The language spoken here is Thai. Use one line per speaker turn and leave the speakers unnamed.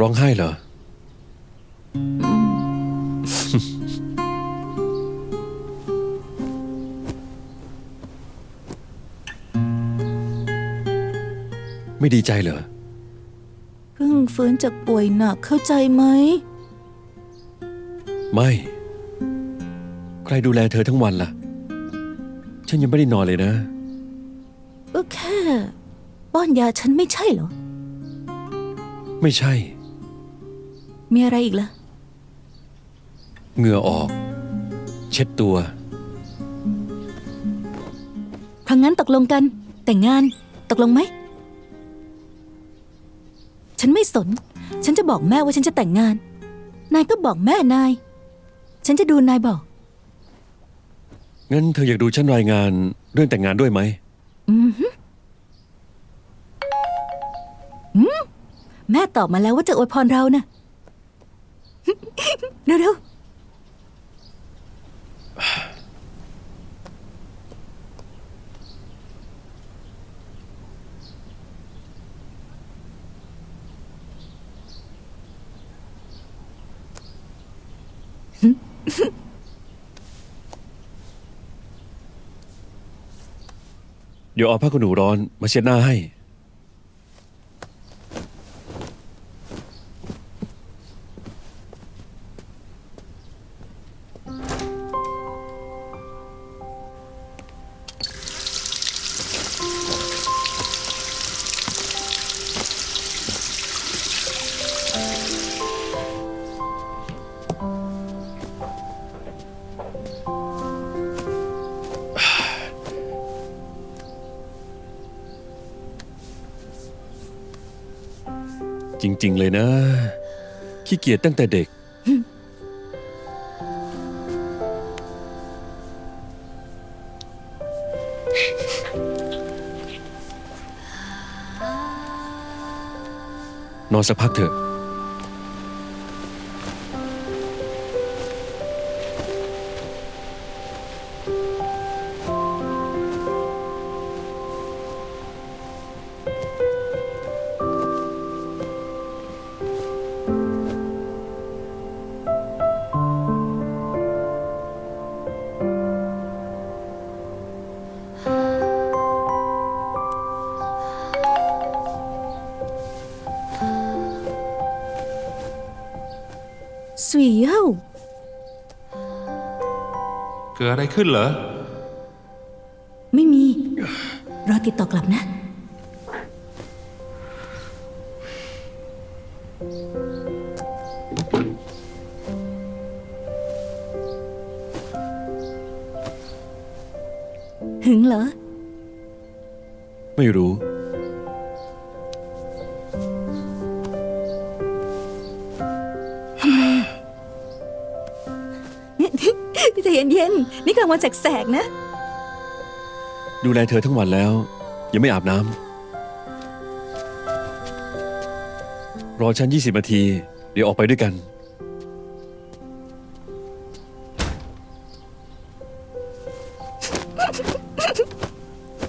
ร้องไห้เหรอ ไม่ดีใจเหรอ
เพิ่งฟื้นจากป่วยหนักเข้าใจไหม
ไม่ ใครดูแลเธอทั้งวันล่ะ ฉันยังไม่ได้นอนเลยนะ
ก็แค่ ป้อนยาฉันไม่ใช่เหรอ
ไม่ใช่
มีอะไรอีกล่ะ
เหงื่อออก เช็ดตัว
ทางนั้นตกลงกัน แต่งงานตกลงไหม ฉันไม่สน ฉันจะบอกแม่ว่าฉันจะแต่งงาน นายก็บอกแม่นาย ฉันจะดูนายบอก
งั้นเธออยากดูฉันรายงานเรื่องแต่งงานด้วยไหม
อือฮึอืมแม่ตอบมาแล้วว่าจะอวยพรเรานะ เร็วๆ
เดี๋ยวเอาผ้าขนหนูร้อนมาเช็ดหน้าให้ จริง ๆ เลยนะ ขี้เกียจตั้งแต่เด็ก นอนสักพักเถอะ
สวีเย้า
เกิดอะไรขึ้นเหรอ
ไม่มี รอติดต่อกลับนะ หึงเหรอ
ไม่รู้
ใจเย็นๆนี่กลางวันแสกๆนะ
ดูแลเธอทั้งวันแล้ว ยังไม่อาบน้ำรอฉัน 20นาที เดี๋ยวออกไปด้วยกัน